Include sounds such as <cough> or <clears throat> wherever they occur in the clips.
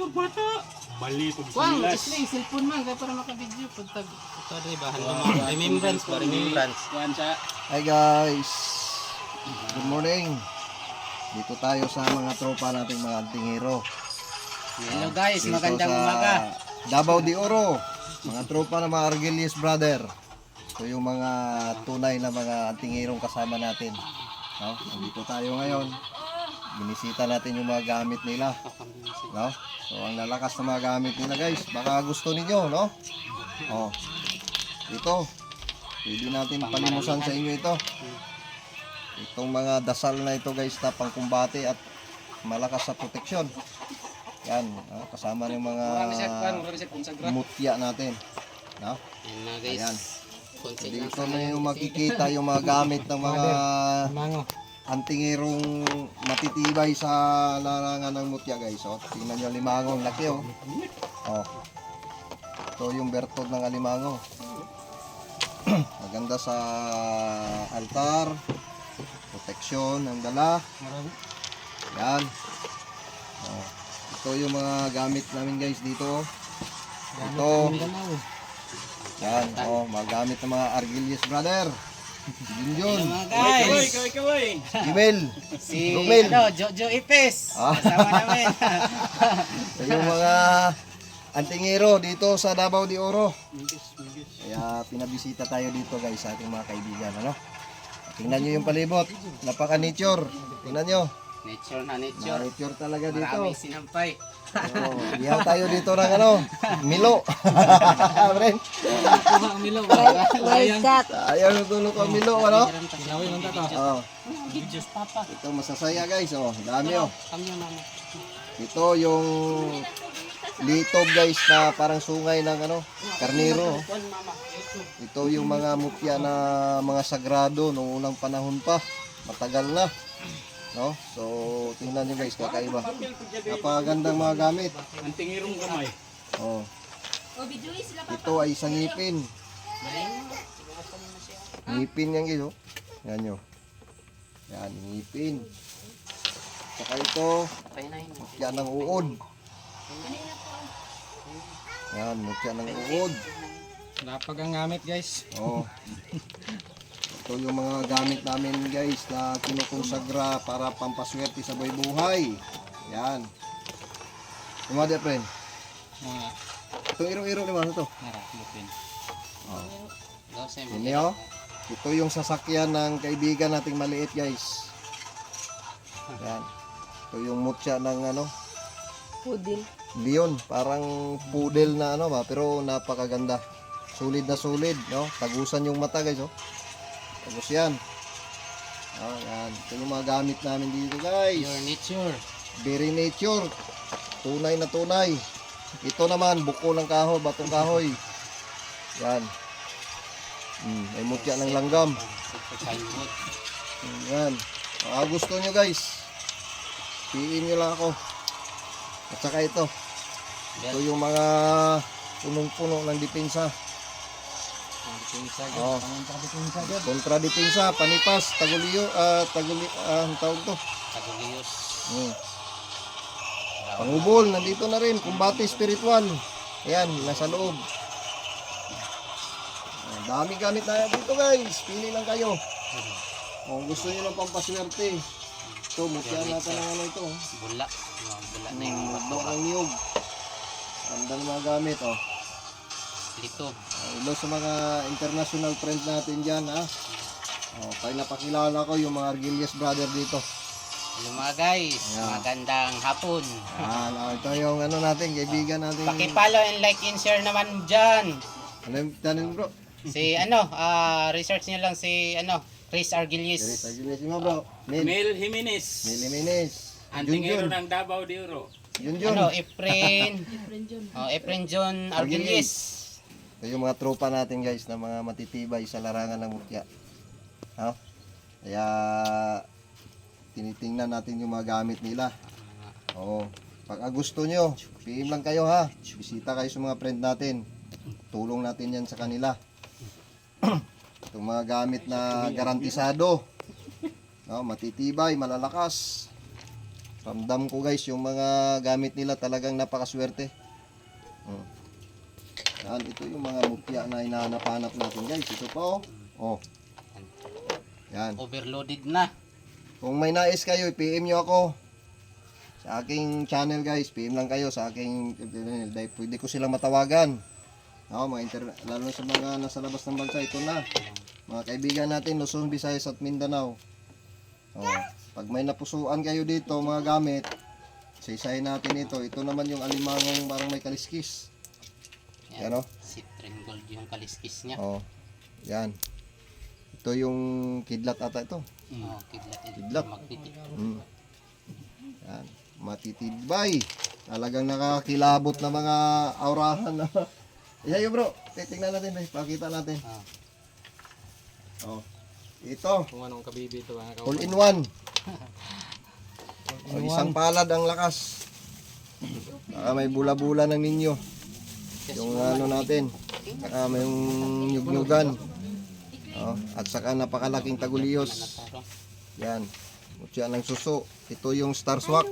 Picture bata. Bali ito Kuang, silas. isli, cellphone man, kaya para makabidyo. Pagtag, ito rin ba? Remembrance ba? Remembrance. Kuan sa Hi guys! Good morning! Dito tayo sa mga tropa nating mga antingero. Hello guys, Dito magandang sa umaga. Davao de Oro. Mga tropa ng mga Argelius brother. Ito yung mga tunay na mga antingerong kasama natin. No? Nandito tayo ngayon. Binisita natin yung mga gamit nila. No? So ang lalakas na mga gamit nila guys. Baka gusto ninyo, no? Oh. Ito. Pwede natin palimusan sa inyo ito. Itong mga dasal na ito guys na pangkumbate at malakas sa proteksyon. Yan, ah, kasama ng mga mutya natin. No? Yan mga guys. Ayan. Dito na yung makikita yung mga gamit ng mga Mango. antingerong matitibay sa larangan ng mutya guys. Oh, tingnan nyo limango, ang laki oh. Oh. Ito yung bertod ng alimango. <clears throat> Maganda sa altar, proteksyon ng dala. Yan. Oh. Ito yung mga gamit namin guys dito. Ito. Yan, oh, mga gamit ng mga Argilius brother. Yun yun. Mga Kaway, guys, kaway, kaway. Email. si Romel. ano, Jojo Ipes. Ah. Kasama namin. Ito <laughs> yung mga antingero dito sa Davao de Oro. Kaya pinabisita tayo dito guys sa ating mga kaibigan. Ano? Tingnan nyo yung palibot. Napaka-nature. Tingnan nyo. nature na nature. Nature talaga dito. Maraming sinampay. Oh, ihaw tayo dito ng ano, Milo. Friend, Kuha ang milo. Wildcat. ayaw nutulog ang Milo, ano? Kilawin lang tato. Oh, ito masasaya guys, oh. Dami oh. Ito yung litob guys na parang sungay ng ano, karnero. Ito yung mga mutya na mga sagrado noong unang panahon pa. Matagal na. No? So, tingnan nyo guys, kakaiba. Napakagandang mga gamit. Ang tingirong gamay. Oh. Ito ay isang ngipin. Ngipin yan guys, oh. Yan nyo. Yan, ngipin. Saka ito, mutya ng uod. Yan, mutya ng uod. Lapag ang gamit guys. Oh. <laughs> Ito yung mga gamit namin guys na kinukonsagra para pampaswerte sa buhay buhay. Yan. Lumadi friend. Mga Itong iro-iro naman ito. nara, lupin. Oh. Ini oh. Ito yung sasakyan ng kaibigan nating maliit guys. Yan. Ito yung mutya ng ano, Pudil. leon. Parang poodle na ano ba, pero napakaganda. Sulit na sulit, no? Tagusan yung mata guys, oh. Tapos yan. Oh, yan. Ito yung mga gamit namin dito guys. Your nature. Very nature. Tunay na tunay. Ito naman, buko ng kahoy, batong kahoy. Yan. Hmm, may mutya ng langgam. Hmm, Yan. Ah, gusto nyo guys. Piin nyo lang ako. At saka ito. Ito yung mga punong-puno ng depensa. Oh. Kontra depensa, panipas, taguliyo, ah, taguli, ah, ang tawag to. Taguliyos. Hmm. Pangubol, nandito na rin. Kumbate spiritual. Ayan, nasa loob. Ang dami gamit na dito guys. Pili lang kayo. Kung gusto niyo ng pampaswerte. Ito, mutya natin ng ano ito. Bula. Mga bula na yung bato. Bak ang niyog. Ganda ng mga gamit, oh. Lito. Ilo sa mga international friend natin dyan, ha. Oh, kaya napakilala ko yung mga Argilius brother dito. Hello mga guys. Yeah. Magandang hapon. Ah, oh, ito yung ano natin, kaibigan natin. Pakipollow and like and share naman dyan. Ano yung tanin bro? Si ano, ah research niyo lang si ano, Chris Dari Argilius. Argilius mo bro. Mil. Mel Jimenez. Mil Jimenez. Ang Junjun. ng Davao de Oro. Junjun. Ano, Efren. <laughs> oh, Efren John Argilius. Ito yung mga tropa natin guys na mga matitibay sa larangan ng mutya. Ha? Kaya tinitingnan natin yung mga gamit nila. Oo. Pag gusto nyo, PM lang kayo ha. Bisita kayo sa mga friend natin. Tulong natin yan sa kanila. <clears throat> Itong mga gamit na garantisado. No, matitibay, malalakas. Ramdam ko guys, yung mga gamit nila talagang napakaswerte. Hmm. Yan, ito yung mga mutya na hinahanap-hanap natin guys. Ito pa oh. Oh. Yan. Overloaded na. Kung may nais kayo, PM nyo ako. Sa aking channel guys, PM lang kayo sa aking dahil pwede ko silang matawagan. No, mga inter- lalo na sa mga nasa labas ng bansa, ito na. Mga kaibigan natin, Luzon, Visayas at Mindanao. Oh, pag may napusuan kayo dito, mga gamit, isa-isahin natin ito. Ito naman yung alimangong parang may kaliskis. Yan, oh. Citrin gold yung kaliskis niya. Oh, yan. Ito yung kidlat ata ito. Oh, kidlat. Kidlat. Magtitik. Mm. Yan. Matitibay. Talagang nakakilabot na mga aurahan na. Iya yun bro. Titingnan natin. Bro. Pakita natin. Ah. Oh. Ito. Kung anong kabibi ito mga All in one. <laughs> Oh, isang palad ang lakas. Baka may bula-bula ng ninyo. Yung ano natin. May yung nyugnyugan. Oh, at saka napakalaking taguliyos. Yan. Mutya ng suso. Ito yung star swak.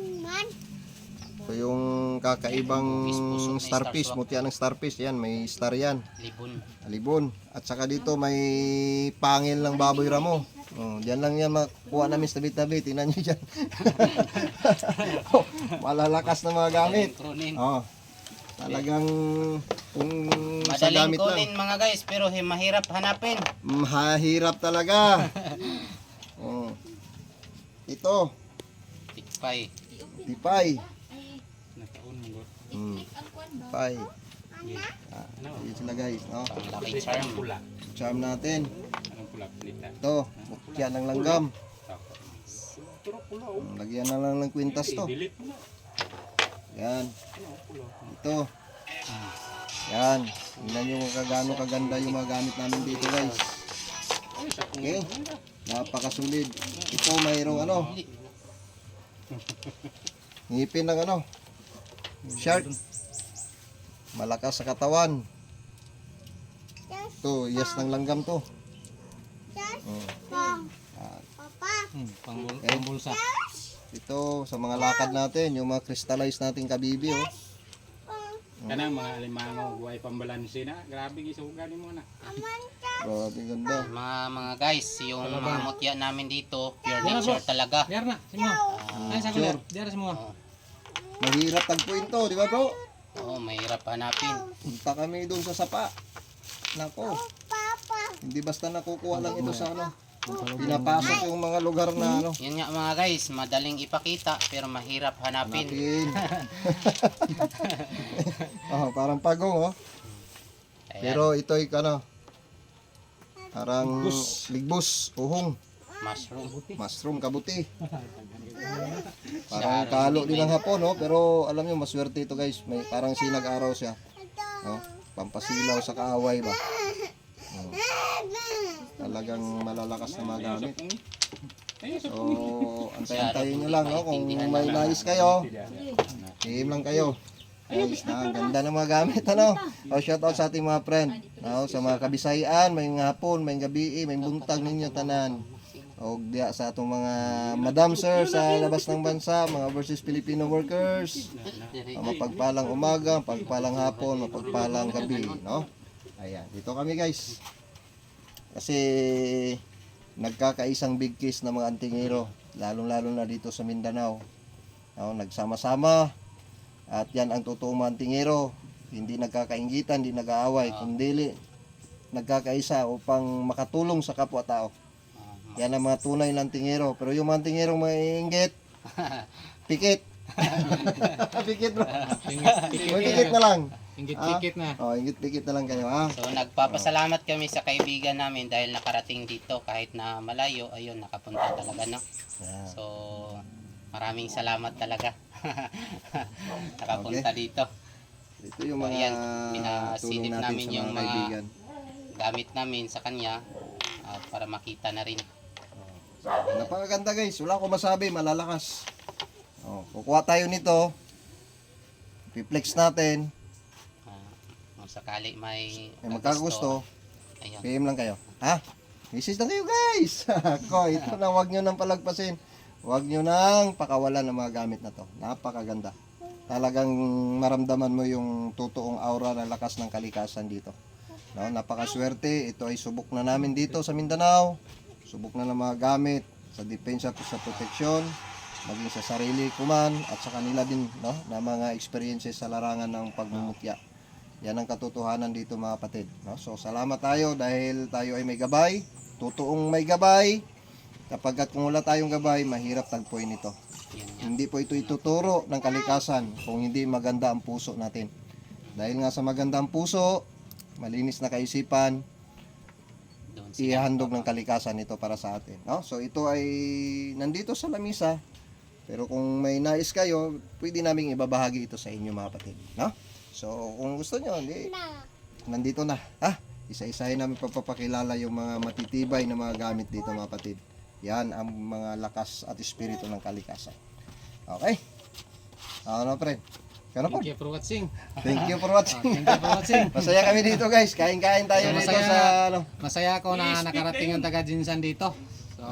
Ito yung kakaibang starfish. Mutya ng starfish. Yan, may star yan. Libon. Alibon. At saka dito may pangil ng baboy ramo. Oh, diyan lang yan makuha namin sa tabi-tabi. Tingnan nyo dyan. <laughs> oh, malalakas na mga gamit. Oh, talagang kung sa Madaling gamit lang. kunin mga guys, pero eh, mahirap hanapin. Mahirap talaga. oh. Ito, Tikpay. tipay. Nakaon mo. Hmm. Tipay. Ah, yun sila guys, no? Panglaki charm. Pula. Charm natin. Anong pula? Plita. Ito, mukya ng langgam. Pero pula oh. Hmm, Lagyan na lang ng kwintas to. Delete mo na. Yan. Ito. Yan. Tingnan nyo kung kagano kaganda yung mga gamit namin dito guys. Okay. Napakasulid. Ito mayroong ano. Ngipin ng ano. Shark. Malakas sa katawan. Ito, yes ng langgam to. Oh. Okay. Pambulsa. Ito, sa mga lakad natin, yung mga crystallized nating kabibi, oh. Kanang mga alimango, buhay pambalansi na. Grabe gisugan mo na. Grabe ganda. Mga mga guys, yung mga mutya namin dito, pure nature talaga. Diar na, semua. Ay, sa Sure. kulit. Diar semua. Mahirap tagpuin to, di ba bro? Oo, mahirap hanapin. Punta kami doon sa sapa. Nako. Hindi basta nakukuha lang ito sa ano. Pinapasok yung mga lugar na ano. Yun nga mga guys, madaling ipakita pero mahirap hanapin. Pin. <laughs> oh, parang pagong oh. Ayan, Pero ito ay ano. Parang ligbus, uhong, mushroom. mushroom, kabuti. <laughs> Parang kalo din ng hapon, no? Pero alam nyo, maswerte ito guys. May parang sinag-araw siya. No? Pampasilaw sa kaaway ba? Oh. Talagang malalakas na mga gamit. So, antay-antayin nyo lang, no? Kung may nais kayo, team lang kayo. Guys, na, ang ganda ng mga gamit, ano? O, shout out sa ating mga friend. No? Sa mga kabisayan, may hapon, may gabi, may buntag ninyo tanan. O, diya sa atong mga madam sir sa labas ng bansa, mga versus Filipino workers. Uh, mapagpalang umaga, mapagpalang hapon, mapagpalang gabi, no? Ayan, dito kami guys. Kasi nagkakaisang big case ng mga antingero, lalong-lalo na dito sa Mindanao. No, nagsama-sama at yan ang totoong mga antingero. Hindi nagkakaingitan, hindi nag-aaway, kundi nagkakaisa upang makatulong sa kapwa-tao. Yan ang mga tunay ng tingero. Pero yung mga tingero maiinggit, <laughs> pikit. <laughs> <laughs> pikit bro. Pikit na lang. Inggit-pikit na. Oh, inggit pikit na lang kayo ha. So nagpapasalamat kami sa kaibigan namin dahil nakarating dito kahit na malayo, ayun nakapunta talaga no. Yan. So maraming salamat talaga. <laughs> nakapunta dito. Ito yung mga tulong pinasilip natin namin sa yung mga mga- kaibigan. Gamit namin sa kanya at para makita na rin. Napakaganda guys. Wala akong masabi. Malalakas. Oh, kukuha tayo nito. Piplex natin. Kung sakali may May magkagusto. Ayun. PM lang kayo. Ha? Message na kayo guys. <laughs> Ako, ito na wag nyo nang palagpasin. Huwag nyo nang pakawalan ng mga gamit na to. Napakaganda. Talagang maramdaman mo yung totoong aura ng lakas ng kalikasan dito. No, napakaswerte. Ito ay subok na namin dito sa Mindanao. Subok na ng mga gamit sa depensa sa proteksyon, maging sa sarili ko man at sa kanila din no, na mga experiences sa larangan ng pagmumutya. Yan ang katotohanan dito mga kapatid. No? So salamat tayo dahil tayo ay may gabay. Totoong may gabay. Kapag at kung wala tayong gabay, mahirap tagpuin ito. Hindi po ito ituturo ng kalikasan kung hindi maganda ang puso natin. Dahil nga sa maganda ang puso, malinis na kaisipan, ihandog ng kalikasan ito para sa atin. No? So ito ay nandito sa lamisa. Pero kung may nais kayo, pwede naming ibabahagi ito sa inyo mga kapatid. No? So kung gusto nyo, di, nandito na. Ha? Isa-isahin namin papapakilala yung mga matitibay na mga gamit dito mga kapatid. Yan ang mga lakas at espiritu ng kalikasan. Okay? Ano pre? Ano po? Thank you for watching. Thank you for watching. Thank you for watching. <laughs> Masaya kami dito guys. Kain-kain tayo dito Masaya. sa ano. Masaya ako na nakarating ang taga Jinsan dito. So,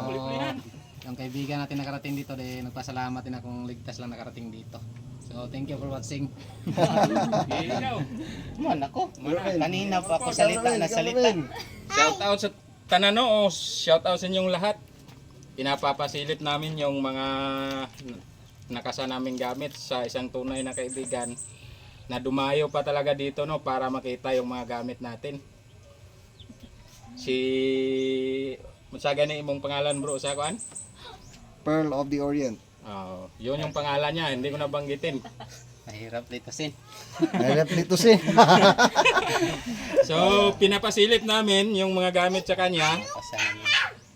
yung kaibigan natin nakarating dito, di nagpasalamat din akong ligtas lang nakarating dito. So, thank you for watching. <laughs> Man ako. Kanina pa ako salita na salita. Shout out sa Tanano o shout out sa inyong lahat. Pinapapasilip namin yung mga nakasa naming gamit sa isang tunay na kaibigan na dumayo pa talaga dito no para makita yung mga gamit natin. Si Masaga ni imong pangalan bro sa kuan? Pearl of the Orient. Oh, yun yung pangalan niya, hindi ko nabanggitin. Mahirap dito sin. Hirap dito si. <laughs> So, pinapasilip namin yung mga gamit sa kanya.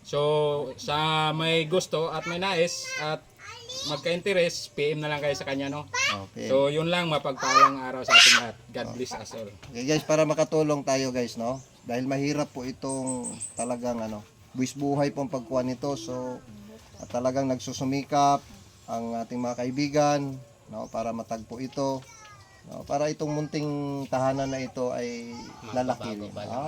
So, sa may gusto at may nais at magka-interest, PM na lang kayo sa kanya, no? Okay. So, yun lang, mapagpalang araw sa ating lahat. God bless us all. Okay guys, para makatulong tayo guys, no? Dahil mahirap po itong talagang ano, buwis buhay po ang pagkuha nito. So, at talagang nagsusumikap ang ating mga kaibigan, no? Para matagpo ito. No? Para itong munting tahanan na ito ay lalaki. No?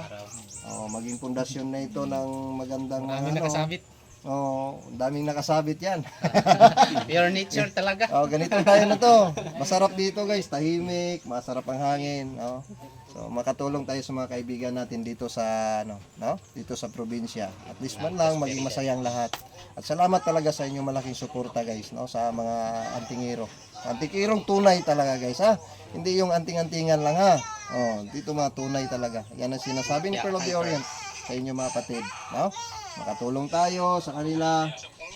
Oh, maging pundasyon na ito ng magandang Marami ano. nakasabit. Oh, daming nakasabit 'yan. <laughs> Pure nature talaga. Oh, ganito tayo na to. Masarap dito guys, tahimik, masarap ang hangin, no? So, makatulong tayo sa mga kaibigan natin dito sa ano, no? Dito sa probinsya. At least man lang maging masayang lahat. At salamat talaga sa inyong malaking suporta guys, no? Sa mga antingero. Antingirong tunay talaga guys, ha? Hindi yung anting-antingan lang ha. Oh, dito mga tunay talaga. Yan ang sinasabi ni Pearl of the Orient sa inyo mga kapatid, no? Makatulong tayo sa kanila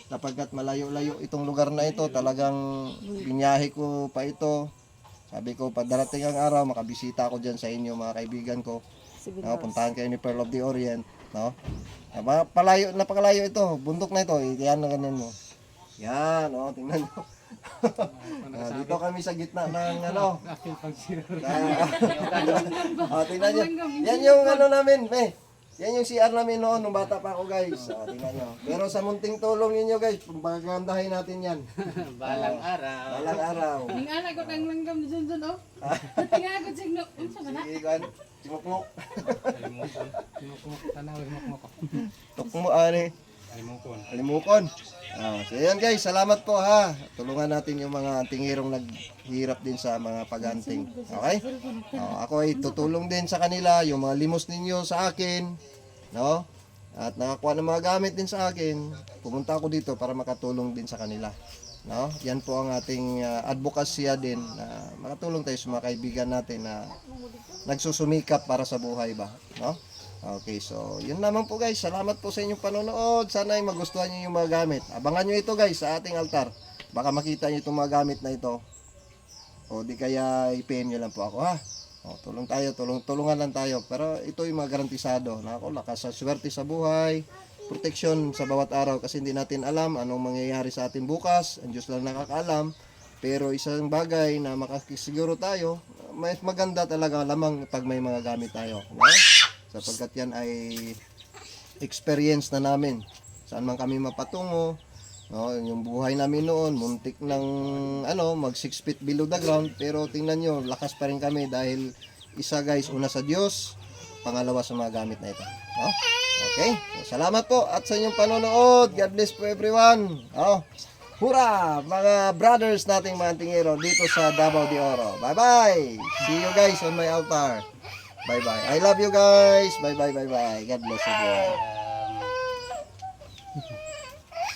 kapagkat malayo-layo itong lugar na ito, talagang binyahe ko pa ito. Sabi ko, pag darating ang araw, makabisita ako dyan sa inyo, mga kaibigan ko. No, puntahan kayo ni Pearl of the Orient. No? Ah, mga Palayo, napakalayo ito. Bundok na ito. Eh, Yan ang ganyan mo. Yan, oh, tingnan mo. Ah, dito kami sa gitna ng ano. Ah, <laughs> tingnan nyo. Yan yung ano namin, eh. Yan yung CR namin noon nung bata pa ako guys. Ah, tingnan nyo. Pero sa munting tulong ninyo guys, pagpagandahin natin yan. <laughs> Balang araw. Balang araw. Ning ana ko nang langgam dun dun oh. Tinga ko signo. Unsa man na? Sige, kan. Simukmuk. Kumukumuk, tanaw, kumukumuk ko. Tukmo, ani. Alimukon. Alimukon. Ah, so yan guys, salamat po ha. Tulungan natin yung mga tingirong naghirap din sa mga paganting. Okay? Ah, ako ay tutulong din sa kanila, yung mga limos ninyo sa akin, no? At nakakuha ng mga gamit din sa akin. Pumunta ako dito para makatulong din sa kanila. No? Yan po ang ating uh, advokasya din na makatulong tayo sa mga kaibigan natin na nagsusumikap para sa buhay ba, no? Okay, so yun naman po guys. Salamat po sa inyong panonood. Sana ay magustuhan niyo yung mga gamit. Abangan niyo ito guys sa ating altar. Baka makita niyo itong mga gamit na ito. O di kaya i-pay niyo lang po ako ha. O, tulong tayo, tulong, tulungan lang tayo. Pero ito yung mga garantisado. Na ako, lakas sa swerte sa buhay. Proteksyon sa bawat araw kasi hindi natin alam anong mangyayari sa atin bukas. Ang Diyos lang nakakaalam. Pero isang bagay na makakisiguro tayo, mas maganda talaga lamang pag may mga gamit tayo. No? Sapagkat yan ay experience na namin saan man kami mapatungo no, yung buhay namin noon muntik ng ano mag 6 feet below the ground pero tingnan nyo lakas pa rin kami dahil isa guys una sa Diyos pangalawa sa mga gamit na ito no? okay so, salamat po at sa inyong panonood God bless po everyone oh, Hura! Mga brothers nating mga antingero dito sa Davao de Oro. Bye-bye! See you guys on my altar. Bye-bye. I love you guys. Bye-bye, bye-bye. God bless everyone.